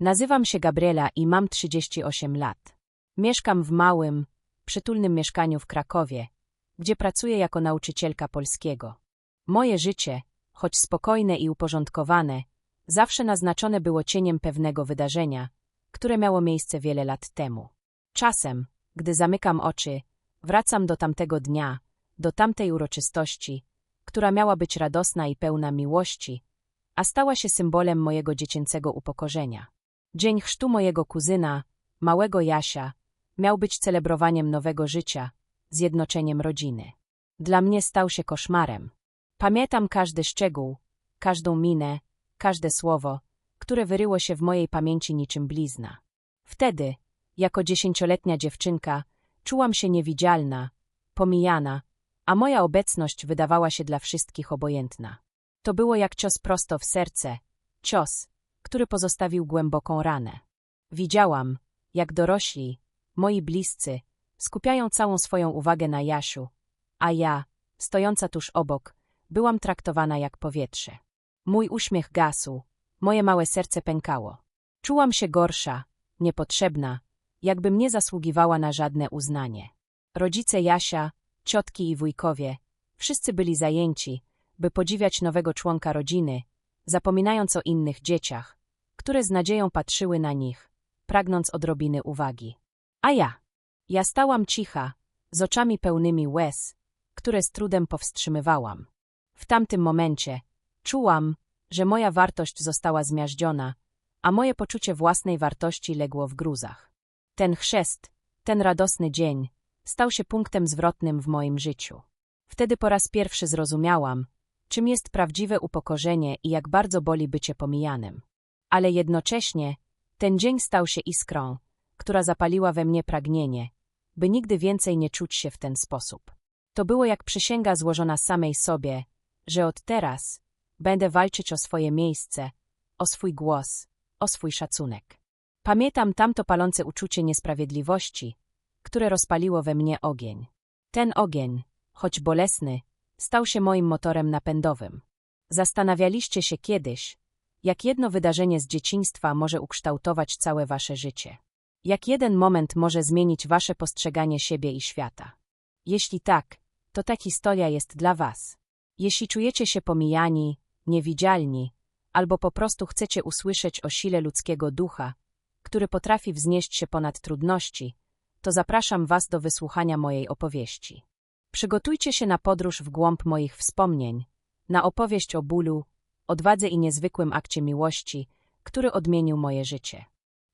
Nazywam się Gabriela i mam 38 lat. Mieszkam w małym, przytulnym mieszkaniu w Krakowie, gdzie pracuję jako nauczycielka polskiego. Moje życie, choć spokojne i uporządkowane, zawsze naznaczone było cieniem pewnego wydarzenia, które miało miejsce wiele lat temu. Czasem, gdy zamykam oczy, wracam do tamtego dnia, do tamtej uroczystości, która miała być radosna i pełna miłości, a stała się symbolem mojego dziecięcego upokorzenia. Dzień chrztu mojego kuzyna, małego Jasia, miał być celebrowaniem nowego życia, zjednoczeniem rodziny. Dla mnie stał się koszmarem. Pamiętam każdy szczegół, każdą minę, każde słowo, które wyryło się w mojej pamięci niczym blizna. Wtedy, jako dziesięcioletnia dziewczynka, czułam się niewidzialna, pomijana, a moja obecność wydawała się dla wszystkich obojętna. To było jak cios prosto w serce, cios, który pozostawił głęboką ranę. Widziałam, jak dorośli, moi bliscy, skupiają całą swoją uwagę na Jasiu, a ja, stojąca tuż obok, byłam traktowana jak powietrze. Mój uśmiech gasł, moje małe serce pękało. Czułam się gorsza, niepotrzebna, jakbym nie zasługiwała na żadne uznanie. Rodzice Jasia, ciotki i wujkowie, wszyscy byli zajęci, by podziwiać nowego członka rodziny, zapominając o innych dzieciach, które z nadzieją patrzyły na nich, pragnąc odrobiny uwagi. A ja? Ja stałam cicha, z oczami pełnymi łez, które z trudem powstrzymywałam. W tamtym momencie czułam, że moja wartość została zmiażdżona, a moje poczucie własnej wartości legło w gruzach. Ten chrzest, ten radosny dzień, stał się punktem zwrotnym w moim życiu. Wtedy po raz pierwszy zrozumiałam, czym jest prawdziwe upokorzenie i jak bardzo boli bycie pomijanym. Ale jednocześnie ten dzień stał się iskrą, która zapaliła we mnie pragnienie, by nigdy więcej nie czuć się w ten sposób. To było jak przysięga złożona samej sobie, że od teraz będę walczyć o swoje miejsce, o swój głos, o swój szacunek. Pamiętam tamto palące uczucie niesprawiedliwości, które rozpaliło we mnie ogień. Ten ogień, choć bolesny, stał się moim motorem napędowym. Zastanawialiście się kiedyś, jak jedno wydarzenie z dzieciństwa może ukształtować całe wasze życie. Jak jeden moment może zmienić wasze postrzeganie siebie i świata. Jeśli tak, to ta historia jest dla was. Jeśli czujecie się pomijani, niewidzialni, albo po prostu chcecie usłyszeć o sile ludzkiego ducha, który potrafi wznieść się ponad trudności, to zapraszam Was do wysłuchania mojej opowieści. Przygotujcie się na podróż w głąb moich wspomnień, na opowieść o bólu, odwadze i niezwykłym akcie miłości, który odmienił moje życie.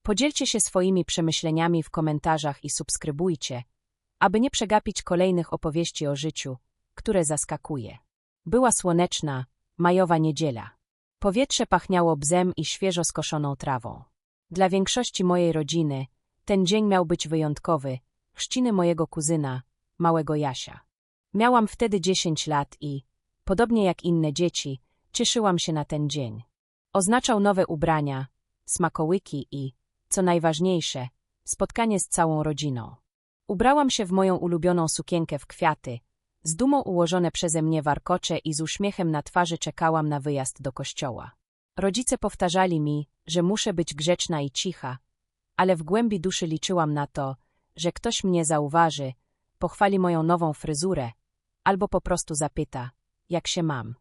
Podzielcie się swoimi przemyśleniami w komentarzach i subskrybujcie, aby nie przegapić kolejnych opowieści o życiu, które zaskakuje. Była słoneczna, majowa niedziela. Powietrze pachniało bzem i świeżo skoszoną trawą. Dla większości mojej rodziny ten dzień miał być wyjątkowy, chrzciny mojego kuzyna, małego Jasia. Miałam wtedy dziesięć lat i, podobnie jak inne dzieci, cieszyłam się na ten dzień. Oznaczał nowe ubrania, smakołyki i, co najważniejsze, spotkanie z całą rodziną. Ubrałam się w moją ulubioną sukienkę w kwiaty, z dumą ułożone przeze mnie warkocze i z uśmiechem na twarzy czekałam na wyjazd do kościoła. Rodzice powtarzali mi, że muszę być grzeczna i cicha, ale w głębi duszy liczyłam na to, że ktoś mnie zauważy, pochwali moją nową fryzurę, albo po prostu zapyta, jak się mam.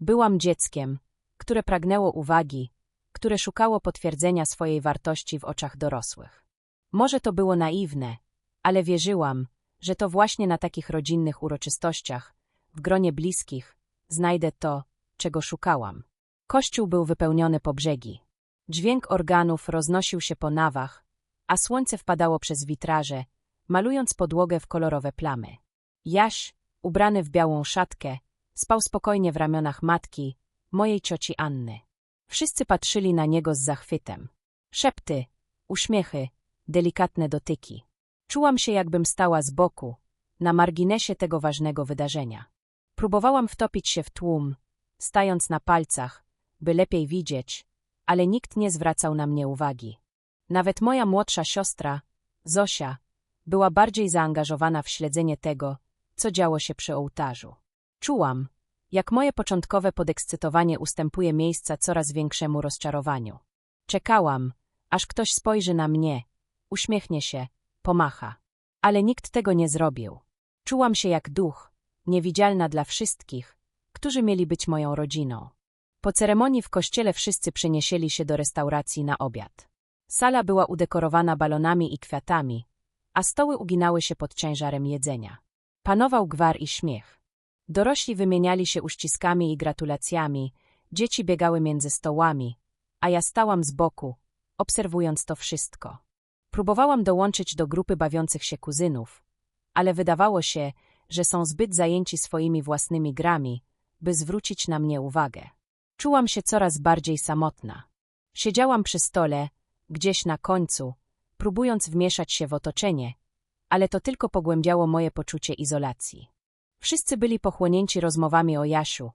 Byłam dzieckiem, które pragnęło uwagi, które szukało potwierdzenia swojej wartości w oczach dorosłych. Może to było naiwne, ale wierzyłam, że to właśnie na takich rodzinnych uroczystościach, w gronie bliskich, znajdę to, czego szukałam. Kościół był wypełniony po brzegi. Dźwięk organów roznosił się po nawach, a słońce wpadało przez witraże, malując podłogę w kolorowe plamy. Jaś, ubrany w białą szatkę, spał spokojnie w ramionach matki, mojej cioci Anny. Wszyscy patrzyli na niego z zachwytem. Szepty, uśmiechy, delikatne dotyki. Czułam się, jakbym stała z boku, na marginesie tego ważnego wydarzenia. Próbowałam wtopić się w tłum, stając na palcach, by lepiej widzieć, ale nikt nie zwracał na mnie uwagi. Nawet moja młodsza siostra, Zosia, była bardziej zaangażowana w śledzenie tego, co działo się przy ołtarzu. Czułam, jak moje początkowe podekscytowanie ustępuje miejsca coraz większemu rozczarowaniu. Czekałam, Aż ktoś spojrzy na mnie, uśmiechnie się, pomacha. Ale nikt tego nie zrobił. Czułam się jak duch, niewidzialna dla wszystkich, którzy mieli być moją rodziną. Po ceremonii w kościele wszyscy przeniesieli się do restauracji na obiad. Sala była udekorowana balonami i kwiatami, a stoły uginały się pod ciężarem jedzenia. Panował gwar i śmiech. Dorośli wymieniali się uściskami i gratulacjami, dzieci biegały między stołami, a ja stałam z boku, obserwując to wszystko. Próbowałam dołączyć do grupy bawiących się kuzynów, ale wydawało się, że są zbyt zajęci swoimi własnymi grami, by zwrócić na mnie uwagę. Czułam się coraz bardziej samotna. Siedziałam przy stole, gdzieś na końcu, próbując wmieszać się w otoczenie, ale to tylko pogłębiało moje poczucie izolacji. Wszyscy byli pochłonięci rozmowami o Jasiu,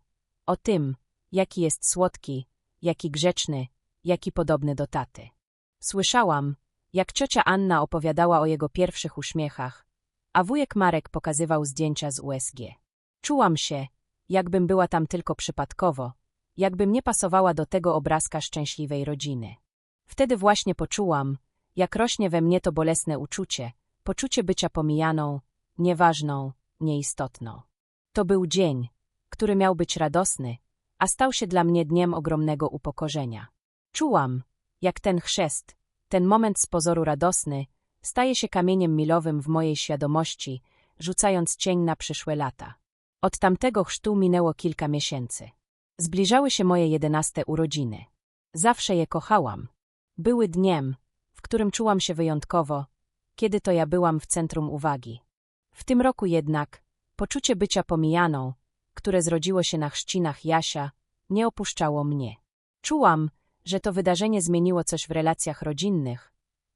o tym, jaki jest słodki, jaki grzeczny, jaki podobny do taty. Słyszałam, jak ciocia Anna opowiadała o jego pierwszych uśmiechach, a wujek Marek pokazywał zdjęcia z USG. Czułam się, jakbym była tam tylko przypadkowo, jakbym nie pasowała do tego obrazka szczęśliwej rodziny. Wtedy właśnie poczułam, jak rośnie we mnie to bolesne uczucie, poczucie bycia pomijaną, nieważną, nieistotną. To był dzień, który miał być radosny, a stał się dla mnie dniem ogromnego upokorzenia. Czułam, jak ten chrzest, ten moment z pozoru radosny, staje się kamieniem milowym w mojej świadomości, rzucając cień na przyszłe lata. Od tamtego chrztu minęło kilka miesięcy. Zbliżały się moje jedenaste urodziny. Zawsze je kochałam. Były dniem, w którym czułam się wyjątkowo, kiedy to ja byłam w centrum uwagi. W tym roku jednak poczucie bycia pomijaną, które zrodziło się na chrzcinach Jasia, nie opuszczało mnie. Czułam, że to wydarzenie zmieniło coś w relacjach rodzinnych,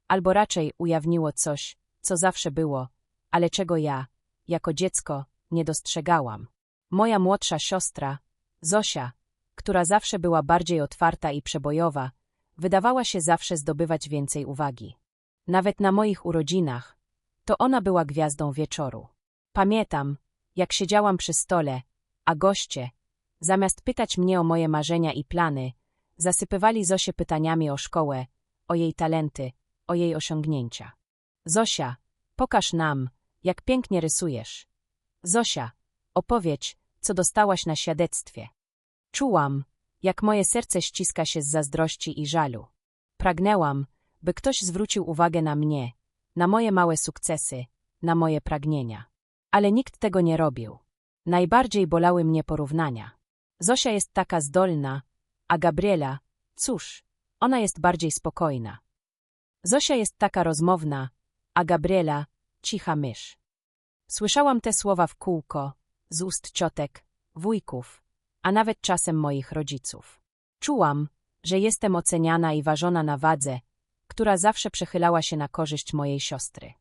albo raczej ujawniło coś, co zawsze było, ale czego ja, jako dziecko, nie dostrzegałam. Moja młodsza siostra, Zosia, która zawsze była bardziej otwarta i przebojowa, wydawała się zawsze zdobywać więcej uwagi. Nawet na moich urodzinach, to ona była gwiazdą wieczoru. Pamiętam, jak siedziałam przy stole, a goście, zamiast pytać mnie o moje marzenia i plany, zasypywali Zosię pytaniami o szkołę, o jej talenty, o jej osiągnięcia. Zosia, pokaż nam, jak pięknie rysujesz. Zosia, opowiedz, co dostałaś na świadectwie. Czułam, jak moje serce ściska się z zazdrości i żalu. Pragnęłam, by ktoś zwrócił uwagę na mnie, na moje małe sukcesy, na moje pragnienia. Ale nikt tego nie robił. Najbardziej bolały mnie porównania. Zosia jest taka zdolna, a Gabriela, cóż, ona jest bardziej spokojna. Zosia jest taka rozmowna, a Gabriela, cicha mysz. Słyszałam te słowa w kółko, z ust ciotek, wujków, a nawet czasem moich rodziców. Czułam, że jestem oceniana i ważona na wadze, która zawsze przechylała się na korzyść mojej siostry.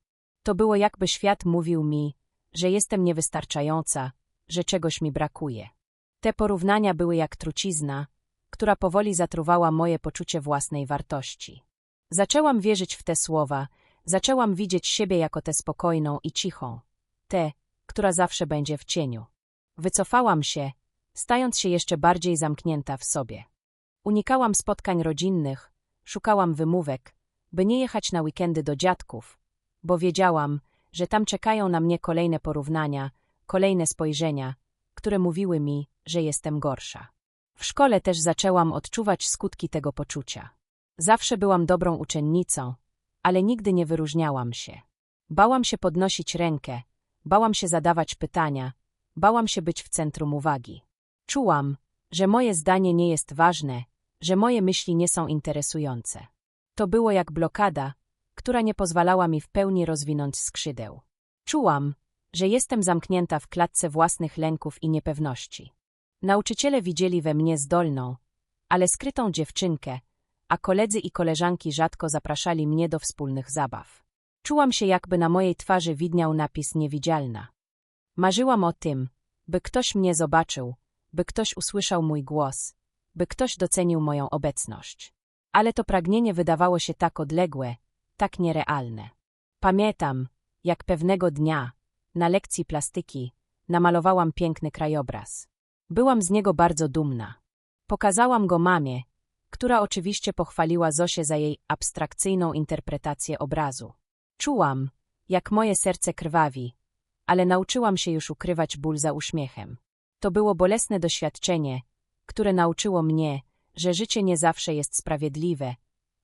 To było jakby świat mówił mi, że jestem niewystarczająca, że czegoś mi brakuje. Te porównania były jak trucizna, która powoli zatruwała moje poczucie własnej wartości. Zaczęłam wierzyć w te słowa, zaczęłam widzieć siebie jako tę spokojną i cichą, tę, która zawsze będzie w cieniu. Wycofałam się, stając się jeszcze bardziej zamknięta w sobie. Unikałam spotkań rodzinnych, szukałam wymówek, by nie jechać na weekendy do dziadków, bo wiedziałam, że tam czekają na mnie kolejne porównania, kolejne spojrzenia, które mówiły mi, że jestem gorsza. W szkole też zaczęłam odczuwać skutki tego poczucia. Zawsze byłam dobrą uczennicą, ale nigdy nie wyróżniałam się. Bałam się podnosić rękę, bałam się zadawać pytania, bałam się być w centrum uwagi. Czułam, że moje zdanie nie jest ważne, że moje myśli nie są interesujące. To było jak blokada, która nie pozwalała mi w pełni rozwinąć skrzydeł. Czułam, że jestem zamknięta w klatce własnych lęków i niepewności. Nauczyciele widzieli we mnie zdolną, ale skrytą dziewczynkę, a koledzy i koleżanki rzadko zapraszali mnie do wspólnych zabaw. Czułam się, jakby na mojej twarzy widniał napis niewidzialna. Marzyłam o tym, by ktoś mnie zobaczył, by ktoś usłyszał mój głos, by ktoś docenił moją obecność. Ale to pragnienie wydawało się tak odległe, tak nierealne. Pamiętam, jak pewnego dnia, na lekcji plastyki, namalowałam piękny krajobraz. Byłam z niego bardzo dumna. Pokazałam go mamie która oczywiście pochwaliła Zosię za jej abstrakcyjną interpretację obrazu. Czułam, jak moje serce krwawi, ale nauczyłam się już ukrywać ból za uśmiechem. To było bolesne doświadczenie, które nauczyło mnie, że życie nie zawsze jest sprawiedliwe,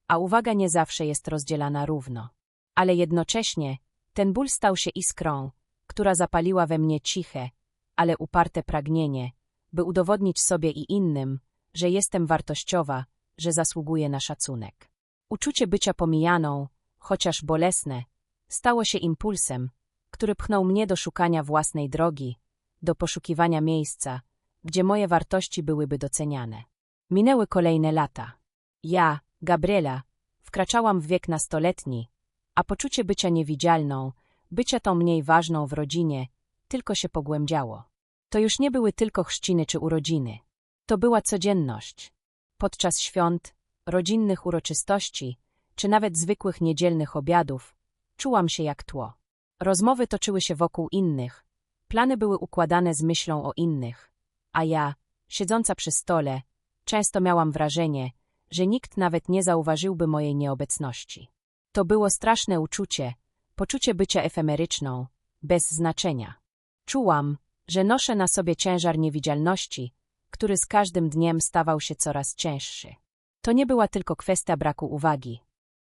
a uwaga nie zawsze jest rozdzielana równo. Ale jednocześnie ten ból stał się iskrą, która zapaliła we mnie ciche, ale uparte pragnienie, by udowodnić sobie i innym, że jestem wartościowa, że zasługuję na szacunek. Uczucie bycia pomijaną, chociaż bolesne, stało się impulsem, który pchnął mnie do szukania własnej drogi, do poszukiwania miejsca, gdzie moje wartości byłyby doceniane. Minęły kolejne lata. Ja, Gabriela, wkraczałam w wiek nastoletni, a poczucie bycia niewidzialną, bycia tą mniej ważną w rodzinie, tylko się pogłębiało. To już nie były tylko chrzciny czy urodziny. To była codzienność. Podczas świąt, rodzinnych uroczystości, czy nawet zwykłych niedzielnych obiadów, czułam się jak tło. Rozmowy toczyły się wokół innych, plany były układane z myślą o innych, a ja, siedząca przy stole, często miałam wrażenie, że nikt nawet nie zauważyłby mojej nieobecności. To było straszne uczucie, poczucie bycia efemeryczną, bez znaczenia. Czułam, że noszę na sobie ciężar niewidzialności, który z każdym dniem stawał się coraz cięższy. To nie była tylko kwestia braku uwagi.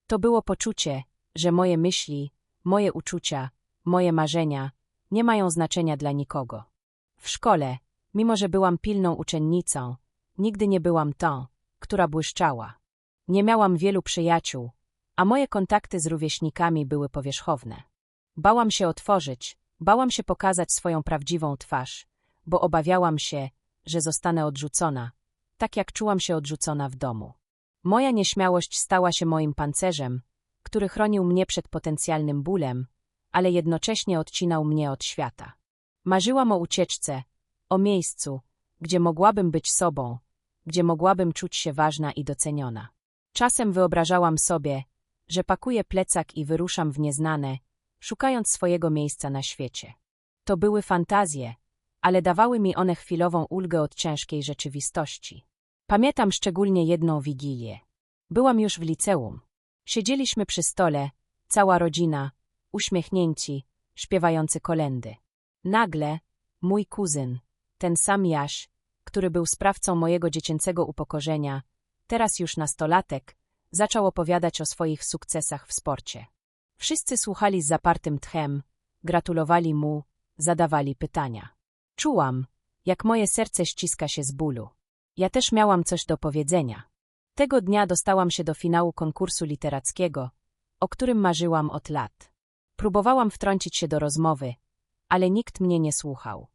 To było poczucie, że moje myśli, moje uczucia, moje marzenia nie mają znaczenia dla nikogo. W szkole, mimo że byłam pilną uczennicą, nigdy nie byłam tą, która błyszczała. Nie miałam wielu przyjaciół, a moje kontakty z rówieśnikami były powierzchowne. Bałam się otworzyć, bałam się pokazać swoją prawdziwą twarz, bo obawiałam się, że zostanę odrzucona, tak jak czułam się odrzucona w domu. Moja nieśmiałość stała się moim pancerzem, który chronił mnie przed potencjalnym bólem, ale jednocześnie odcinał mnie od świata. Marzyłam o ucieczce, o miejscu, gdzie mogłabym być sobą, gdzie mogłabym czuć się ważna i doceniona. Czasem wyobrażałam sobie, że pakuję plecak i wyruszam w nieznane, szukając swojego miejsca na świecie. To były fantazje, ale dawały mi one chwilową ulgę od ciężkiej rzeczywistości. Pamiętam szczególnie jedną wigilię. Byłam już w liceum. Siedzieliśmy przy stole, cała rodzina, uśmiechnięci, śpiewający kolendy. Nagle mój kuzyn, ten sam Jaś, który był sprawcą mojego dziecięcego upokorzenia, teraz już nastolatek, zaczął opowiadać o swoich sukcesach w sporcie. Wszyscy słuchali z zapartym tchem, gratulowali mu, zadawali pytania. Czułam, jak moje serce ściska się z bólu. Ja też miałam coś do powiedzenia. Tego dnia dostałam się do finału konkursu literackiego, o którym marzyłam od lat. Próbowałam wtrącić się do rozmowy, ale nikt mnie nie słuchał.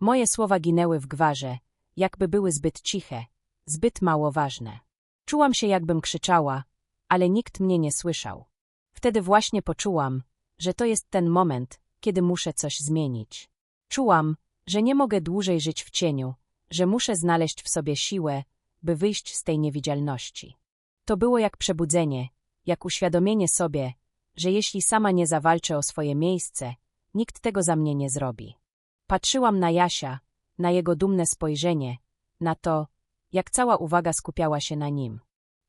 Moje słowa ginęły w gwarze, jakby były zbyt ciche, zbyt mało ważne. Czułam się, jakbym krzyczała, ale nikt mnie nie słyszał. Wtedy właśnie poczułam, że to jest ten moment, kiedy muszę coś zmienić. Czułam, że nie mogę dłużej żyć w cieniu, że muszę znaleźć w sobie siłę, by wyjść z tej niewidzialności. To było jak przebudzenie, jak uświadomienie sobie, że jeśli sama nie zawalczę o swoje miejsce, nikt tego za mnie nie zrobi. Patrzyłam na Jasia, na jego dumne spojrzenie, na to, jak cała uwaga skupiała się na nim.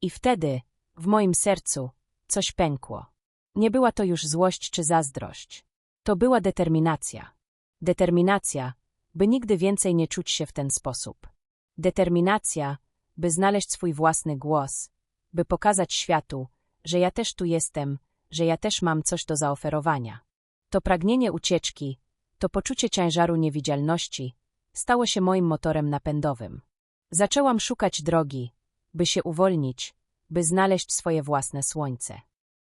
I wtedy, w moim sercu, coś pękło. Nie była to już złość czy zazdrość. To była determinacja. Determinacja, by nigdy więcej nie czuć się w ten sposób. Determinacja, by znaleźć swój własny głos, by pokazać światu, że ja też tu jestem, że ja też mam coś do zaoferowania. To pragnienie ucieczki, to poczucie ciężaru niewidzialności stało się moim motorem napędowym. Zaczęłam szukać drogi, by się uwolnić, by znaleźć swoje własne słońce.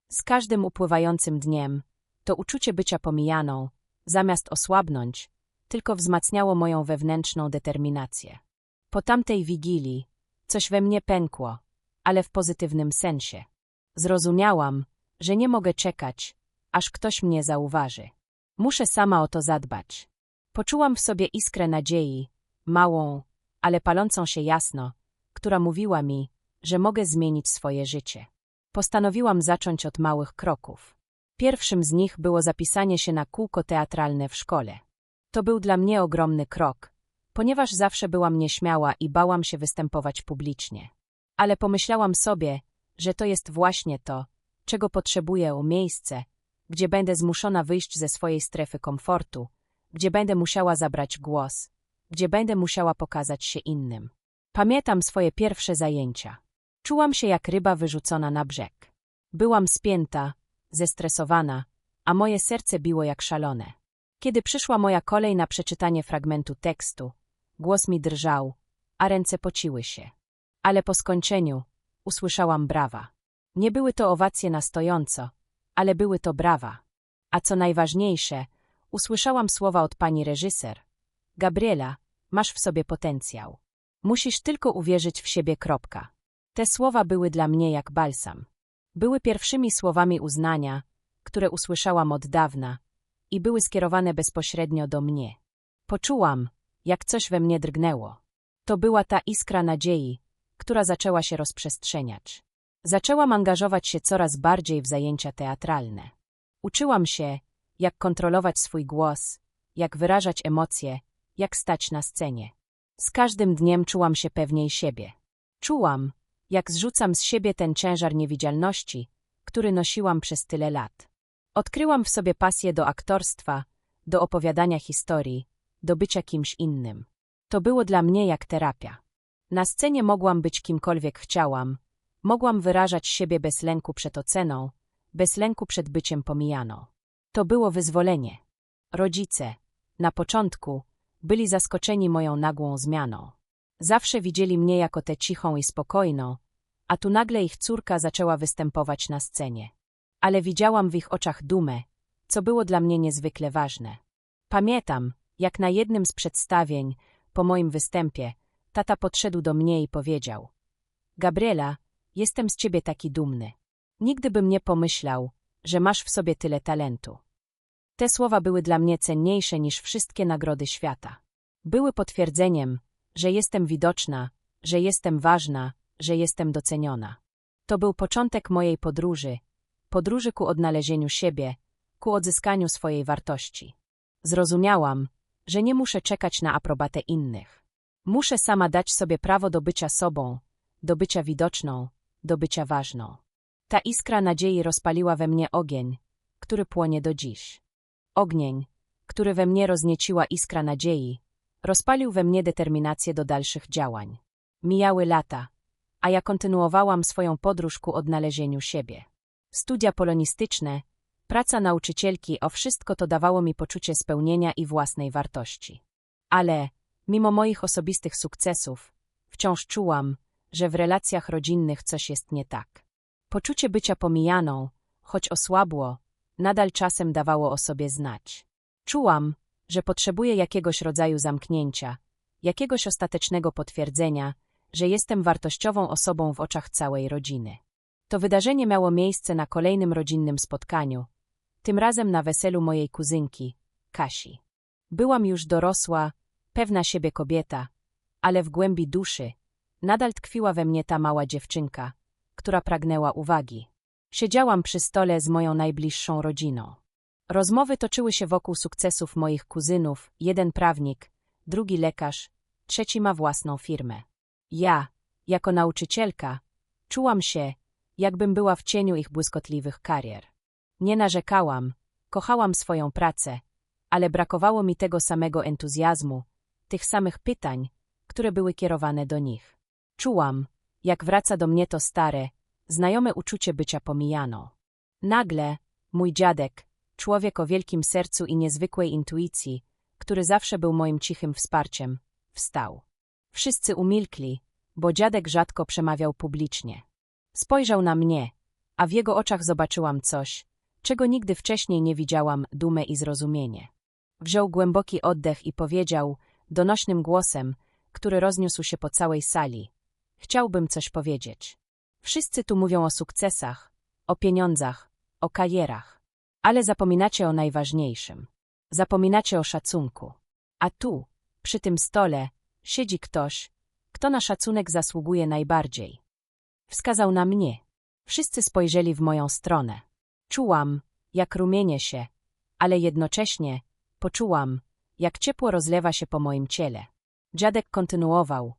Z każdym upływającym dniem to uczucie bycia pomijaną, zamiast osłabnąć, tylko wzmacniało moją wewnętrzną determinację. Po tamtej wigilii coś we mnie pękło, ale w pozytywnym sensie. Zrozumiałam, że nie mogę czekać, aż ktoś mnie zauważy. Muszę sama o to zadbać. Poczułam w sobie iskrę nadziei, małą, ale palącą się jasno, która mówiła mi, że mogę zmienić swoje życie. Postanowiłam zacząć od małych kroków. Pierwszym z nich było zapisanie się na kółko teatralne w szkole. To był dla mnie ogromny krok, ponieważ zawsze byłam nieśmiała i bałam się występować publicznie. Ale pomyślałam sobie, że to jest właśnie to, czego potrzebuję o miejsce, gdzie będę zmuszona wyjść ze swojej strefy komfortu, gdzie będę musiała zabrać głos, gdzie będę musiała pokazać się innym. Pamiętam swoje pierwsze zajęcia. Czułam się jak ryba wyrzucona na brzeg. Byłam spięta, zestresowana, a moje serce biło jak szalone. Kiedy przyszła moja kolej na przeczytanie fragmentu tekstu, głos mi drżał, a ręce pociły się. Ale po skończeniu usłyszałam brawa. Nie były to owacje na stojąco, ale były to brawa. A co najważniejsze, usłyszałam słowa od pani reżyser. Gabriela, masz w sobie potencjał. Musisz tylko uwierzyć w siebie. Kropka. Te słowa były dla mnie jak balsam. Były pierwszymi słowami uznania, które usłyszałam od dawna i były skierowane bezpośrednio do mnie. Poczułam, jak coś we mnie drgnęło. To była ta iskra nadziei, która zaczęła się rozprzestrzeniać. Zaczęłam angażować się coraz bardziej w zajęcia teatralne. Uczyłam się, jak kontrolować swój głos, jak wyrażać emocje, jak stać na scenie. Z każdym dniem czułam się pewniej siebie. Czułam, jak zrzucam z siebie ten ciężar niewidzialności, który nosiłam przez tyle lat. Odkryłam w sobie pasję do aktorstwa, do opowiadania historii, do bycia kimś innym. To było dla mnie jak terapia. Na scenie mogłam być kimkolwiek chciałam, mogłam wyrażać siebie bez lęku przed oceną, bez lęku przed byciem pomijaną. To było wyzwolenie. Rodzice, na początku, byli zaskoczeni moją nagłą zmianą. Zawsze widzieli mnie jako tę cichą i spokojną, a tu nagle ich córka zaczęła występować na scenie. Ale widziałam w ich oczach dumę, co było dla mnie niezwykle ważne. Pamiętam, jak na jednym z przedstawień, po moim występie, tata podszedł do mnie i powiedział: Gabriela, jestem z ciebie taki dumny. Nigdy bym nie pomyślał, że masz w sobie tyle talentu. Te słowa były dla mnie cenniejsze niż wszystkie nagrody świata. Były potwierdzeniem, że jestem widoczna, że jestem ważna, że jestem doceniona. To był początek mojej podróży, podróży ku odnalezieniu siebie, ku odzyskaniu swojej wartości. Zrozumiałam, że nie muszę czekać na aprobatę innych. Muszę sama dać sobie prawo do bycia sobą, do bycia widoczną, do bycia ważną. Ta iskra nadziei rozpaliła we mnie ogień, który płonie do dziś. Ognień, który we mnie roznieciła iskra nadziei, rozpalił we mnie determinację do dalszych działań. Mijały lata, a ja kontynuowałam swoją podróż ku odnalezieniu siebie. Studia polonistyczne, praca nauczycielki, o wszystko to dawało mi poczucie spełnienia i własnej wartości. Ale, mimo moich osobistych sukcesów, wciąż czułam, że w relacjach rodzinnych coś jest nie tak. Poczucie bycia pomijaną, choć osłabło, nadal czasem dawało o sobie znać. Czułam, że potrzebuję jakiegoś rodzaju zamknięcia, jakiegoś ostatecznego potwierdzenia, że jestem wartościową osobą w oczach całej rodziny. To wydarzenie miało miejsce na kolejnym rodzinnym spotkaniu, tym razem na weselu mojej kuzynki, Kasi. Byłam już dorosła, pewna siebie kobieta, ale w głębi duszy nadal tkwiła we mnie ta mała dziewczynka, która pragnęła uwagi. Siedziałam przy stole z moją najbliższą rodziną. Rozmowy toczyły się wokół sukcesów moich kuzynów, jeden prawnik, drugi lekarz, trzeci ma własną firmę. Ja, jako nauczycielka, czułam się, jakbym była w cieniu ich błyskotliwych karier. Nie narzekałam, kochałam swoją pracę, ale brakowało mi tego samego entuzjazmu, tych samych pytań, które były kierowane do nich. Czułam, jak wraca do mnie to stare, znajome uczucie bycia pomijaną. Nagle, mój dziadek, człowiek o wielkim sercu i niezwykłej intuicji, który zawsze był moim cichym wsparciem, wstał. Wszyscy umilkli, bo dziadek rzadko przemawiał publicznie. Spojrzał na mnie, a w jego oczach zobaczyłam coś, czego nigdy wcześniej nie widziałam, dumę i zrozumienie. Wziął głęboki oddech i powiedział, donośnym głosem, który rozniósł się po całej sali. Chciałbym coś powiedzieć. Wszyscy tu mówią o sukcesach, o pieniądzach, o karierach, ale zapominacie o najważniejszym. Zapominacie o szacunku. A tu, przy tym stole, siedzi ktoś, kto na szacunek zasługuje najbardziej. Wskazał na mnie. Wszyscy spojrzeli w moją stronę. Czułam, jak rumienie się, ale jednocześnie poczułam, jak ciepło rozlewa się po moim ciele. Dziadek kontynuował.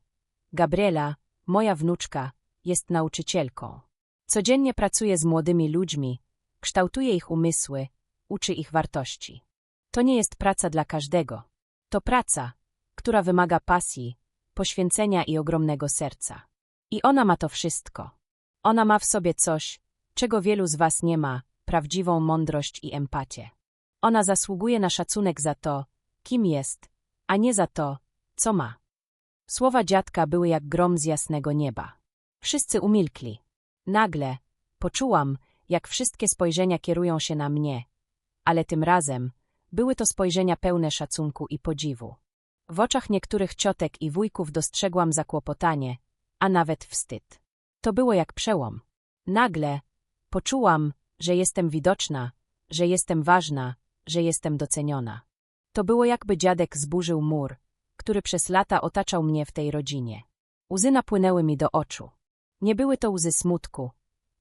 Gabriela, moja wnuczka, jest nauczycielką. Codziennie pracuje z młodymi ludźmi, kształtuje ich umysły, uczy ich wartości. To nie jest praca dla każdego. To praca, która wymaga pasji, poświęcenia i ogromnego serca. I ona ma to wszystko. Ona ma w sobie coś, czego wielu z was nie ma, prawdziwą mądrość i empatię. Ona zasługuje na szacunek za to, kim jest, a nie za to, co ma. Słowa dziadka były jak grom z jasnego nieba. Wszyscy umilkli. Nagle poczułam, jak wszystkie spojrzenia kierują się na mnie, ale tym razem były to spojrzenia pełne szacunku i podziwu. W oczach niektórych ciotek i wujków dostrzegłam zakłopotanie, a nawet wstyd. To było jak przełom. Nagle poczułam, że jestem widoczna, że jestem ważna, że jestem doceniona. To było jakby dziadek zburzył mur, który przez lata otaczał mnie w tej rodzinie. Łzy napłynęły mi do oczu. Nie były to łzy smutku,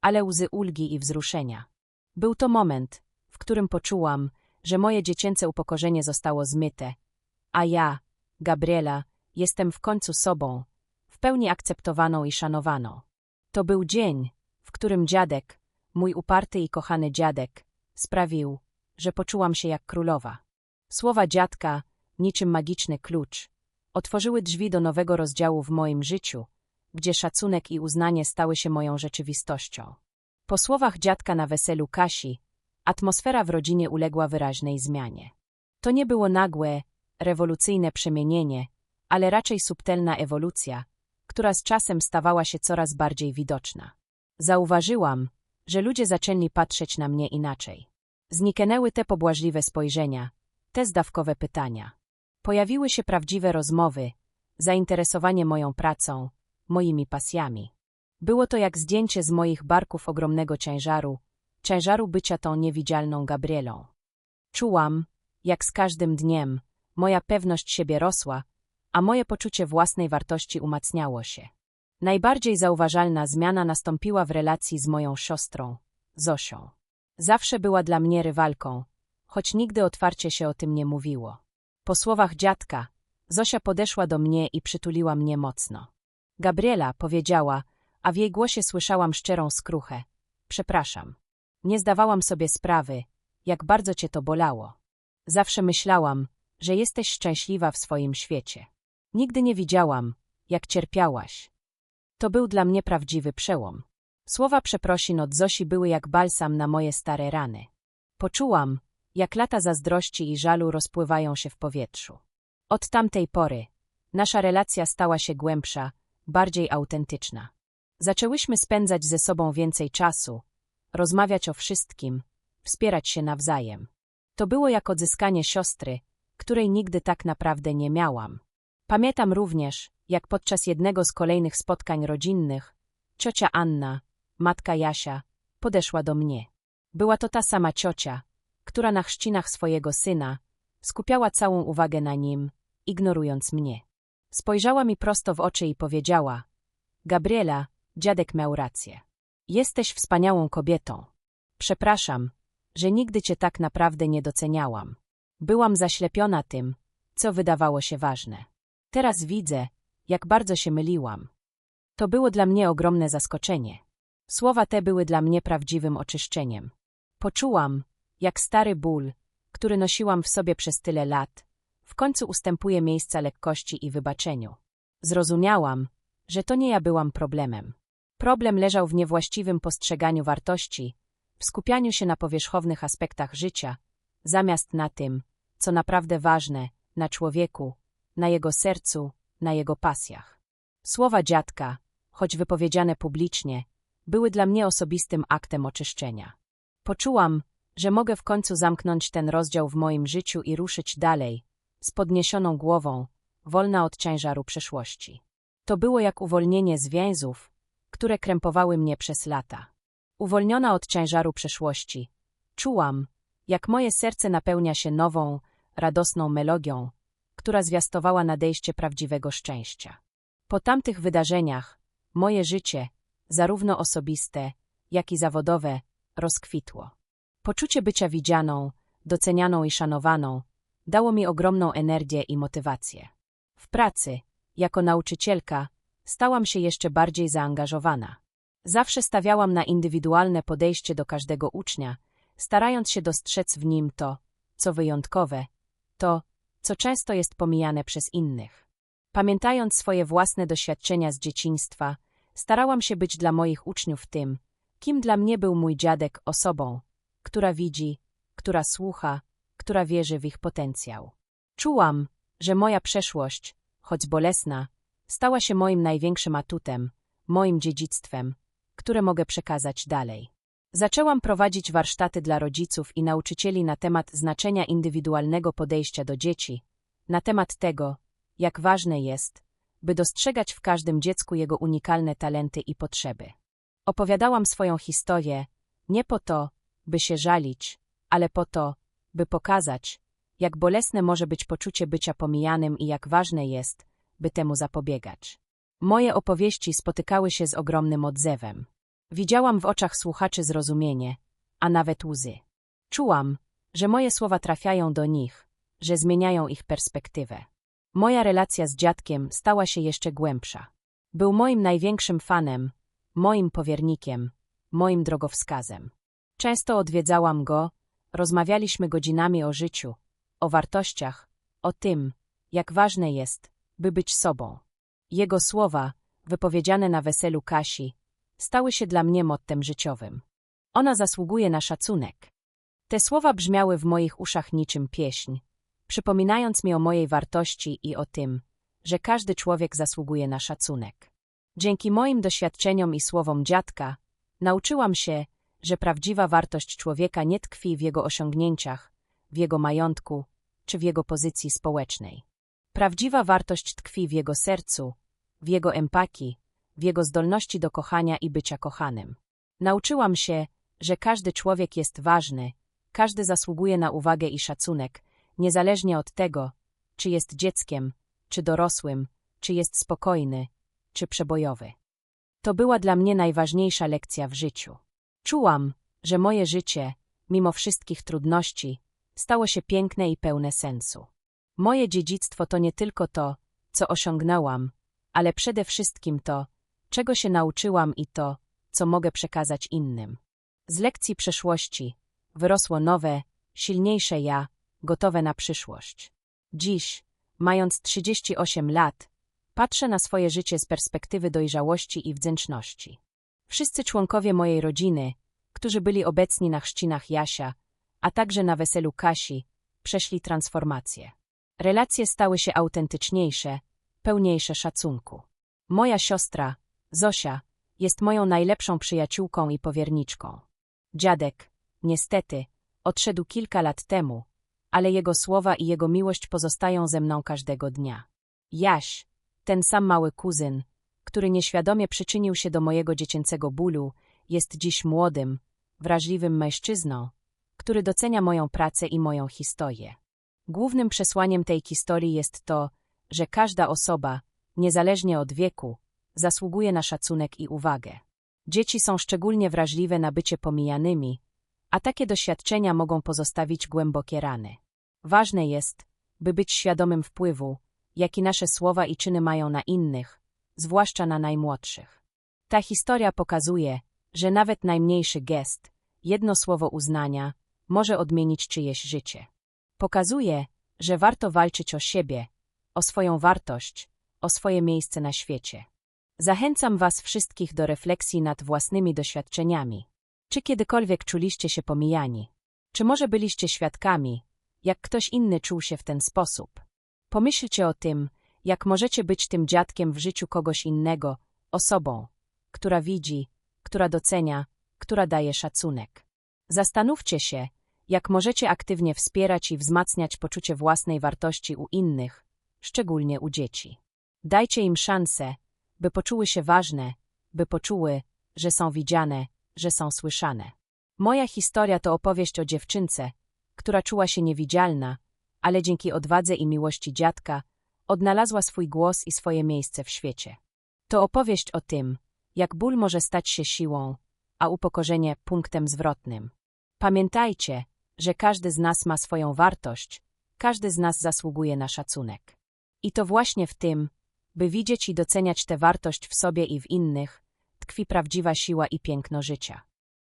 ale łzy ulgi i wzruszenia. Był to moment, w którym poczułam, że moje dziecięce upokorzenie zostało zmyte, a ja, Gabriela, jestem w końcu sobą, w pełni akceptowaną i szanowaną. To był dzień, w którym dziadek, mój uparty i kochany dziadek, sprawił, że poczułam się jak królowa. Słowa dziadka, niczym magiczny klucz, otworzyły drzwi do nowego rozdziału w moim życiu, gdzie szacunek i uznanie stały się moją rzeczywistością. Po słowach dziadka na weselu Kasi, atmosfera w rodzinie uległa wyraźnej zmianie. To nie było nagłe, rewolucyjne przemienienie, ale raczej subtelna ewolucja, która z czasem stawała się coraz bardziej widoczna. Zauważyłam, że ludzie zaczęli patrzeć na mnie inaczej. Zniknęły te pobłażliwe spojrzenia, te zdawkowe pytania. Pojawiły się prawdziwe rozmowy, zainteresowanie moją pracą, moimi pasjami. Było to jak zdjęcie z moich barków ogromnego ciężaru, ciężaru bycia tą niewidzialną Gabrielą. Czułam, jak z każdym dniem moja pewność siebie rosła, a moje poczucie własnej wartości umacniało się. Najbardziej zauważalna zmiana nastąpiła w relacji z moją siostrą, Zosią. Zawsze była dla mnie rywalką, choć nigdy otwarcie się o tym nie mówiło. Po słowach dziadka, Zosia podeszła do mnie i przytuliła mnie mocno. Gabriela powiedziała, a w jej głosie słyszałam szczerą skruchę. Przepraszam. Nie zdawałam sobie sprawy, jak bardzo cię to bolało. Zawsze myślałam, że jesteś szczęśliwa w swoim świecie. Nigdy nie widziałam, jak cierpiałaś. To był dla mnie prawdziwy przełom. Słowa przeprosin od Zosi były jak balsam na moje stare rany. Poczułam, jak lata zazdrości i żalu rozpływają się w powietrzu. Od tamtej pory nasza relacja stała się głębsza, bardziej autentyczna. Zaczęłyśmy spędzać ze sobą więcej czasu, rozmawiać o wszystkim, wspierać się nawzajem. To było jak odzyskanie siostry, której nigdy tak naprawdę nie miałam. Pamiętam również, jak podczas jednego z kolejnych spotkań rodzinnych ciocia Anna, matka Jasia, podeszła do mnie. Była to ta sama ciocia, która na chrzcinach swojego syna skupiała całą uwagę na nim, ignorując mnie. Spojrzała mi prosto w oczy i powiedziała: Gabriela, dziadek miał rację. Jesteś wspaniałą kobietą. Przepraszam, że nigdy cię tak naprawdę nie doceniałam. Byłam zaślepiona tym, co wydawało się ważne. Teraz widzę, jak bardzo się myliłam. To było dla mnie ogromne zaskoczenie. Słowa te były dla mnie prawdziwym oczyszczeniem. Poczułam, jak stary ból, który nosiłam w sobie przez tyle lat, w końcu ustępuje miejsca lekkości i wybaczeniu. Zrozumiałam, że to nie ja byłam problemem. Problem leżał w niewłaściwym postrzeganiu wartości, w skupianiu się na powierzchownych aspektach życia, zamiast na tym, co naprawdę ważne, na człowieku, na jego sercu, na jego pasjach. Słowa dziadka, choć wypowiedziane publicznie, były dla mnie osobistym aktem oczyszczenia. Poczułam, że mogę w końcu zamknąć ten rozdział w moim życiu i ruszyć dalej, z podniesioną głową, wolna od ciężaru przeszłości. To było jak uwolnienie z więzów, które krępowały mnie przez lata. Uwolniona od ciężaru przeszłości, czułam, jak moje serce napełnia się nową, radosną melodią, która zwiastowała nadejście prawdziwego szczęścia. Po tamtych wydarzeniach moje życie, zarówno osobiste, jak i zawodowe, rozkwitło. Poczucie bycia widzianą, docenianą i szanowaną dało mi ogromną energię i motywację. W pracy, jako nauczycielka, stałam się jeszcze bardziej zaangażowana. Zawsze stawiałam na indywidualne podejście do każdego ucznia, starając się dostrzec w nim to, co wyjątkowe, to, co często jest pomijane przez innych. Pamiętając swoje własne doświadczenia z dzieciństwa, starałam się być dla moich uczniów tym, kim dla mnie był mój dziadek osobą, która widzi, która słucha, która wierzy w ich potencjał. Czułam, że moja przeszłość, choć bolesna, stała się moim największym atutem, moim dziedzictwem, które mogę przekazać dalej. Zaczęłam prowadzić warsztaty dla rodziców i nauczycieli na temat znaczenia indywidualnego podejścia do dzieci, na temat tego, jak ważne jest, by dostrzegać w każdym dziecku jego unikalne talenty i potrzeby. Opowiadałam swoją historię nie po to, by się żalić, ale po to, by pokazać, jak bolesne może być poczucie bycia pomijanym i jak ważne jest, by temu zapobiegać. Moje opowieści spotykały się z ogromnym odzewem. Widziałam w oczach słuchaczy zrozumienie, a nawet łzy. Czułam, że moje słowa trafiają do nich, że zmieniają ich perspektywę. Moja relacja z dziadkiem stała się jeszcze głębsza. Był moim największym fanem, moim powiernikiem, moim drogowskazem. Często odwiedzałam go, rozmawialiśmy godzinami o życiu, o wartościach, o tym, jak ważne jest, by być sobą. Jego słowa, wypowiedziane na weselu Kasi, stały się dla mnie mottem życiowym. Ona zasługuje na szacunek. Te słowa brzmiały w moich uszach niczym pieśń, przypominając mi o mojej wartości i o tym, że każdy człowiek zasługuje na szacunek. Dzięki moim doświadczeniom i słowom dziadka, nauczyłam się, że prawdziwa wartość człowieka nie tkwi w jego osiągnięciach, w jego majątku czy w jego pozycji społecznej. Prawdziwa wartość tkwi w jego sercu, w jego empatii, w jego zdolności do kochania i bycia kochanym. Nauczyłam się, że każdy człowiek jest ważny, każdy zasługuje na uwagę i szacunek, niezależnie od tego, czy jest dzieckiem, czy dorosłym, czy jest spokojny, czy przebojowy. To była dla mnie najważniejsza lekcja w życiu. Czułam, że moje życie, mimo wszystkich trudności, stało się piękne i pełne sensu. Moje dziedzictwo to nie tylko to, co osiągnęłam, ale przede wszystkim to, czego się nauczyłam i to, co mogę przekazać innym. Z lekcji przeszłości wyrosło nowe, silniejsze ja, gotowe na przyszłość. Dziś, mając 38 lat, patrzę na swoje życie z perspektywy dojrzałości i wdzięczności. Wszyscy członkowie mojej rodziny, którzy byli obecni na chrzcinach Jasia, a także na weselu Kasi, przeszli transformację. Relacje stały się autentyczniejsze, pełniejsze szacunku. Moja siostra, Zosia, jest moją najlepszą przyjaciółką i powierniczką. Dziadek, niestety, odszedł kilka lat temu, ale jego słowa i jego miłość pozostają ze mną każdego dnia. Jaś, ten sam mały kuzyn, który nieświadomie przyczynił się do mojego dziecięcego bólu, jest dziś młodym, wrażliwym mężczyzną, który docenia moją pracę i moją historię. Głównym przesłaniem tej historii jest to, że każda osoba, niezależnie od wieku, zasługuje na szacunek i uwagę. Dzieci są szczególnie wrażliwe na bycie pomijanymi, a takie doświadczenia mogą pozostawić głębokie rany. Ważne jest, by być świadomym wpływu, jaki nasze słowa i czyny mają na innych, zwłaszcza na najmłodszych. Ta historia pokazuje, że nawet najmniejszy gest, jedno słowo uznania, może odmienić czyjeś życie. Pokazuje, że warto walczyć o siebie, o swoją wartość, o swoje miejsce na świecie. Zachęcam Was wszystkich do refleksji nad własnymi doświadczeniami. Czy kiedykolwiek czuliście się pomijani? Czy może byliście świadkami, jak ktoś inny czuł się w ten sposób? Pomyślcie o tym, jak możecie być tym dziadkiem w życiu kogoś innego, osobą, która widzi, która docenia, która daje szacunek. Zastanówcie się, jak możecie aktywnie wspierać i wzmacniać poczucie własnej wartości u innych, szczególnie u dzieci. Dajcie im szansę, by poczuły się ważne, by poczuły, że są widziane, że są słyszane. Moja historia to opowieść o dziewczynce, która czuła się niewidzialna, ale dzięki odwadze i miłości dziadka odnalazła swój głos i swoje miejsce w świecie. To opowieść o tym, jak ból może stać się siłą, a upokorzenie punktem zwrotnym. Pamiętajcie, że każdy z nas ma swoją wartość, każdy z nas zasługuje na szacunek. I to właśnie w tym, By widzieć i doceniać tę wartość w sobie i w innych, tkwi prawdziwa siła i piękno życia.